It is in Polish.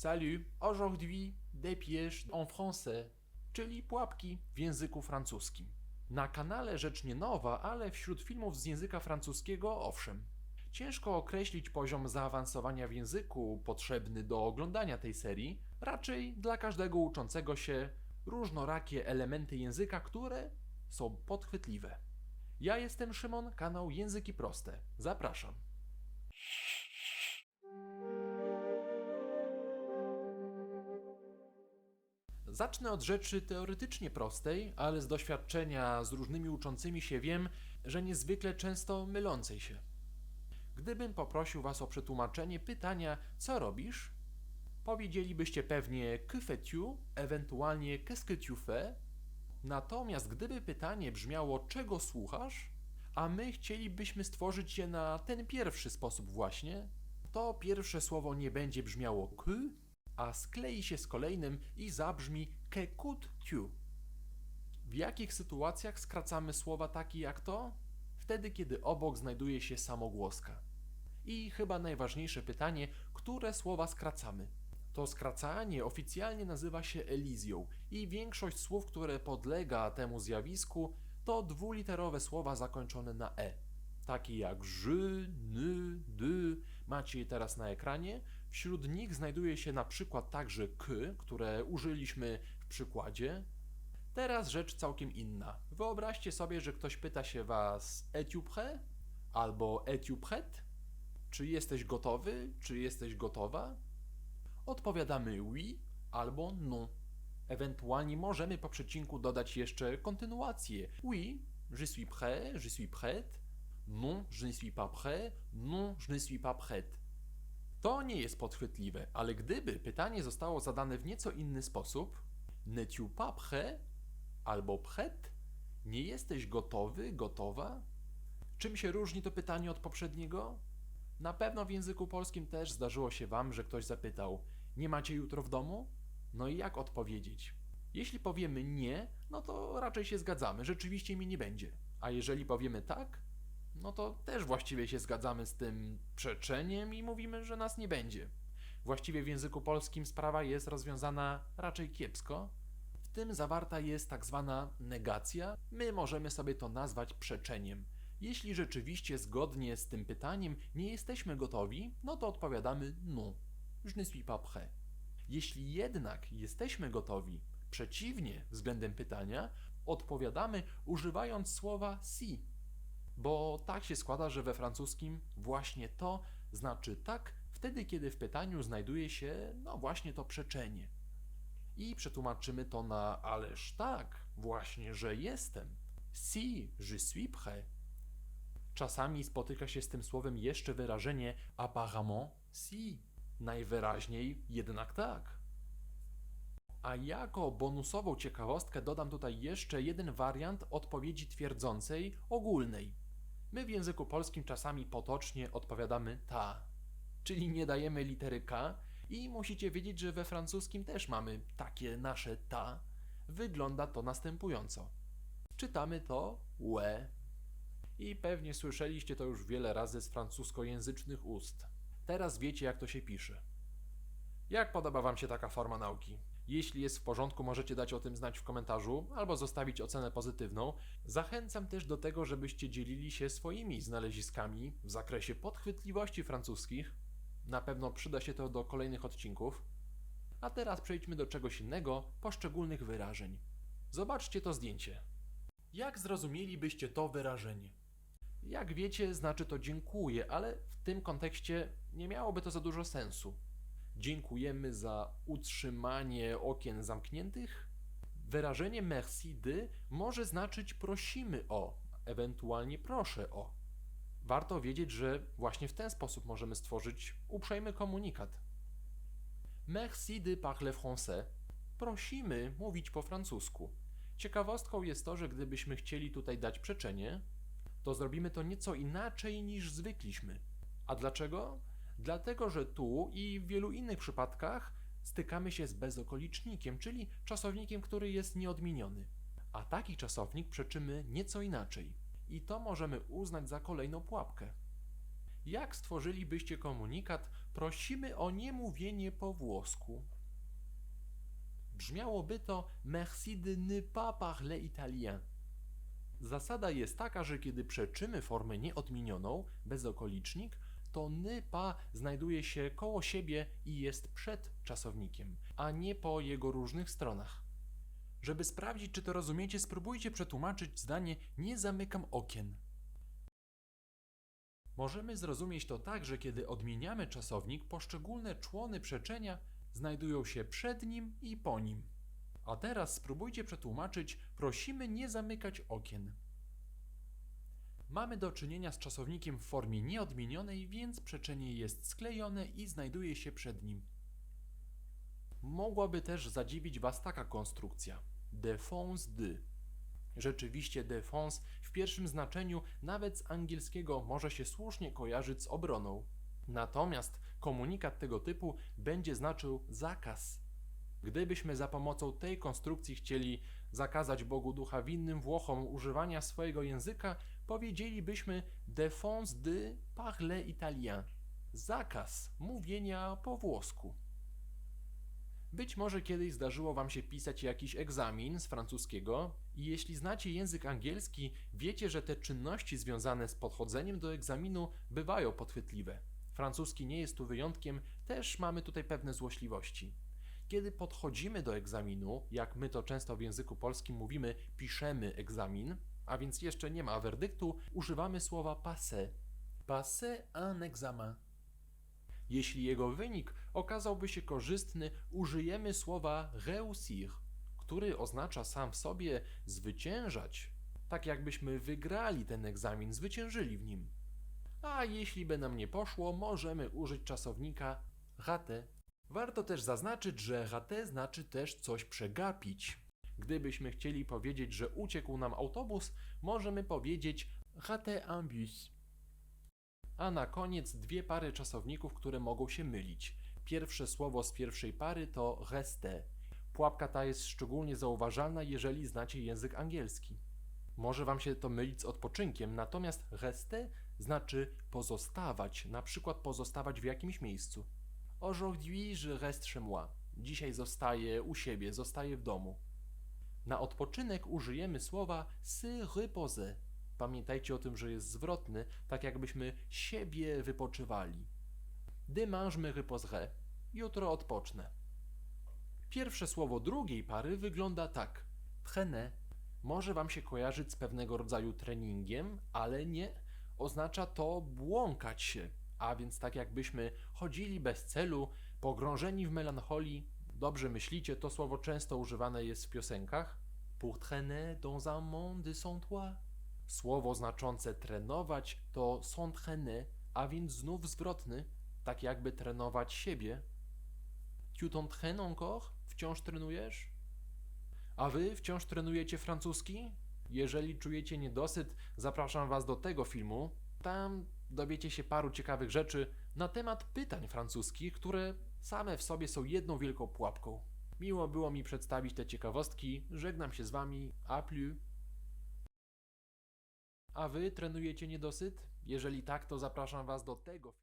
Salut, aujourd'hui des pièges en français, czyli pułapki w języku francuskim. Na kanale rzecz nie nowa, ale wśród filmów z języka francuskiego owszem. Ciężko określić poziom zaawansowania w języku potrzebny do oglądania tej serii, raczej dla każdego uczącego się różnorakie elementy języka, które są podchwytliwe. Ja jestem Szymon, kanał Języki Proste. Zapraszam. Zacznę od rzeczy teoretycznie prostej, ale z doświadczenia z różnymi uczącymi się wiem, że niezwykle często mylącej się. Gdybym poprosił Was o przetłumaczenie pytania, co robisz, powiedzielibyście pewnie que fais-tu, ewentualnie qu'est-ce que tu fais. Natomiast gdyby pytanie brzmiało czego słuchasz, a my chcielibyśmy stworzyć je na ten pierwszy sposób właśnie, to pierwsze słowo nie będzie brzmiało que, a sklei się z kolejnym i zabrzmi qu'écoutes-tu. W jakich sytuacjach skracamy słowa takie jak to? Wtedy, kiedy obok znajduje się samogłoska. I chyba najważniejsze pytanie, które słowa skracamy? To skracanie oficjalnie nazywa się elizją i większość słów, które podlega temu zjawisku, to dwuliterowe słowa zakończone na e. Takie jak ży, ny, dy, macie je teraz na ekranie. Wśród nich znajduje się na przykład także k, które użyliśmy w przykładzie. Teraz rzecz całkiem inna. Wyobraźcie sobie, że ktoś pyta się was prêt? albo prête? Czy jesteś gotowy? Czy jesteś gotowa? Odpowiadamy oui albo non. Ewentualnie możemy po przecinku dodać jeszcze kontynuację. Oui, je suis prêt, je suis prête. Non, je ne suis pas prêt. Non, je ne suis pas prête. To nie jest podchwytliwe, ale gdyby pytanie zostało zadane w nieco inny sposób, n'es-tu pas prêt? albo prête? Nie jesteś gotowy, gotowa? Czym się różni to pytanie od poprzedniego? Na pewno w języku polskim też zdarzyło się Wam, że ktoś zapytał: Nie macie jutro w domu? No i jak odpowiedzieć? Jeśli powiemy nie, no to raczej się zgadzamy, rzeczywiście mi nie będzie. A jeżeli powiemy tak, no to też właściwie się zgadzamy z tym przeczeniem i mówimy, że nas nie będzie. Właściwie w języku polskim sprawa jest rozwiązana raczej kiepsko. W tym zawarta jest tak zwana negacja. My możemy sobie to nazwać przeczeniem. Jeśli rzeczywiście zgodnie z tym pytaniem nie jesteśmy gotowi, no to odpowiadamy non. Je ne suis pas prêt. Jeśli jednak jesteśmy gotowi, przeciwnie względem pytania, odpowiadamy używając słowa si. Bo tak się składa, że we francuskim właśnie to znaczy tak wtedy, kiedy w pytaniu znajduje się no właśnie to przeczenie. I przetłumaczymy to na ależ tak, właśnie, że jestem. Si, je suis prêt. Czasami spotyka się z tym słowem jeszcze wyrażenie apparemment si. Najwyraźniej jednak tak. A jako bonusową ciekawostkę dodam tutaj jeszcze jeden wariant odpowiedzi twierdzącej, ogólnej. My w języku polskim czasami potocznie odpowiadamy ta, czyli nie dajemy litery K i musicie wiedzieć, że we francuskim też mamy takie nasze ta. Wygląda to następująco. Czytamy to łe. I pewnie słyszeliście to już wiele razy z francuskojęzycznych ust. Teraz wiecie, jak to się pisze. Jak podoba Wam się taka forma nauki? Jeśli jest w porządku, możecie dać o tym znać w komentarzu albo zostawić ocenę pozytywną. Zachęcam też do tego, żebyście dzielili się swoimi znaleziskami w zakresie podchwytliwości francuskich. Na pewno przyda się to do kolejnych odcinków. A teraz przejdźmy do czegoś innego, poszczególnych wyrażeń. Zobaczcie to zdjęcie. Jak zrozumielibyście to wyrażenie? Jak wiecie, znaczy to dziękuję, ale w tym kontekście nie miałoby to za dużo sensu. Dziękujemy za utrzymanie okien zamkniętych? Wyrażenie merci de może znaczyć prosimy o, ewentualnie proszę o. Warto wiedzieć, że właśnie w ten sposób możemy stworzyć uprzejmy komunikat. Merci de parler français. Prosimy mówić po francusku. Ciekawostką jest to, że gdybyśmy chcieli tutaj dać przeczenie, to zrobimy to nieco inaczej niż zwykliśmy. A dlaczego? Dlatego, że tu i w wielu innych przypadkach stykamy się z bezokolicznikiem, czyli czasownikiem, który jest nieodmieniony. A taki czasownik przeczymy nieco inaczej. I to możemy uznać za kolejną pułapkę. jak stworzylibyście komunikat prosimy o niemówienie po włosku? Brzmiałoby to merci de ne pas parler italien. Zasada jest taka, że kiedy przeczymy formę nieodmienioną, bezokolicznik, to ne pas znajduje się koło siebie i jest przed czasownikiem, a nie po jego różnych stronach. Żeby sprawdzić, czy to rozumiecie, spróbujcie przetłumaczyć zdanie nie zamykam okien. Możemy zrozumieć to tak, że kiedy odmieniamy czasownik, poszczególne człony przeczenia znajdują się przed nim i po nim. A teraz spróbujcie przetłumaczyć prosimy nie zamykać okien. Mamy do czynienia z czasownikiem w formie nieodmienionej, więc przeczenie jest sklejone i znajduje się przed nim. Mogłaby też zadziwić Was taka konstrukcja. Défense de. Rzeczywiście défense w pierwszym znaczeniu nawet z angielskiego może się słusznie kojarzyć z obroną. Natomiast komunikat tego typu będzie znaczył zakaz. Gdybyśmy za pomocą tej konstrukcji chcieli zakazać Bogu Ducha winnym Włochom używania swojego języka, powiedzielibyśmy défense de parler italien. Zakaz mówienia po włosku. Być może kiedyś zdarzyło Wam się pisać jakiś egzamin z francuskiego i jeśli znacie język angielski, wiecie, że te czynności związane z podchodzeniem do egzaminu bywają podchwytliwe. Francuski nie jest tu wyjątkiem, też mamy tutaj pewne złośliwości. Kiedy podchodzimy do egzaminu, jak my to często w języku polskim mówimy, piszemy egzamin, a więc jeszcze nie ma werdyktu, używamy słowa passer. Passer un examen. Jeśli jego wynik okazałby się korzystny, użyjemy słowa réussir, który oznacza sam w sobie zwyciężać, tak jakbyśmy wygrali ten egzamin, zwyciężyli w nim. A jeśli by nam nie poszło, możemy użyć czasownika raté. Warto też zaznaczyć, że raté znaczy też coś przegapić. Gdybyśmy chcieli powiedzieć, że uciekł nam autobus, możemy powiedzieć raté un bus. A na koniec dwie pary czasowników, które mogą się mylić. Pierwsze słowo z pierwszej pary to rester. Pułapka ta jest szczególnie zauważalna, jeżeli znacie język angielski. Może Wam się to mylić z odpoczynkiem, natomiast rester znaczy pozostawać, na przykład pozostawać w jakimś miejscu. Aujourd'hui je reste chez moi. Dzisiaj zostaję u siebie, zostaję w domu. Na odpoczynek użyjemy słowa se reposer. Pamiętajcie o tym, że jest zwrotny, tak jakbyśmy siebie wypoczywali. Demain je me reposerai. Jutro odpocznę. Pierwsze słowo drugiej pary wygląda tak. Traîner. Może Wam się kojarzyć z pewnego rodzaju treningiem, ale nie. Oznacza to błąkać się, a więc tak jakbyśmy chodzili bez celu, pogrążeni w melancholii. Dobrze myślicie, to słowo często używane jest w piosenkach. Pour traîner dans un monde sans toi. Słowo znaczące trenować to s'entraîner, a więc znów zwrotny, tak jakby trenować siebie. Tu t'entraînes encore? Wciąż trenujesz? A wy wciąż trenujecie francuski? Jeżeli czujecie niedosyt, zapraszam was do tego filmu. Tam dowiecie się paru ciekawych rzeczy na temat pytań francuskich, które same w sobie są jedną wielką pułapką. Miło było mi przedstawić te ciekawostki. Żegnam się z wami. A plus. A wy trenujecie niedosyt? Jeżeli tak, to zapraszam was do tego.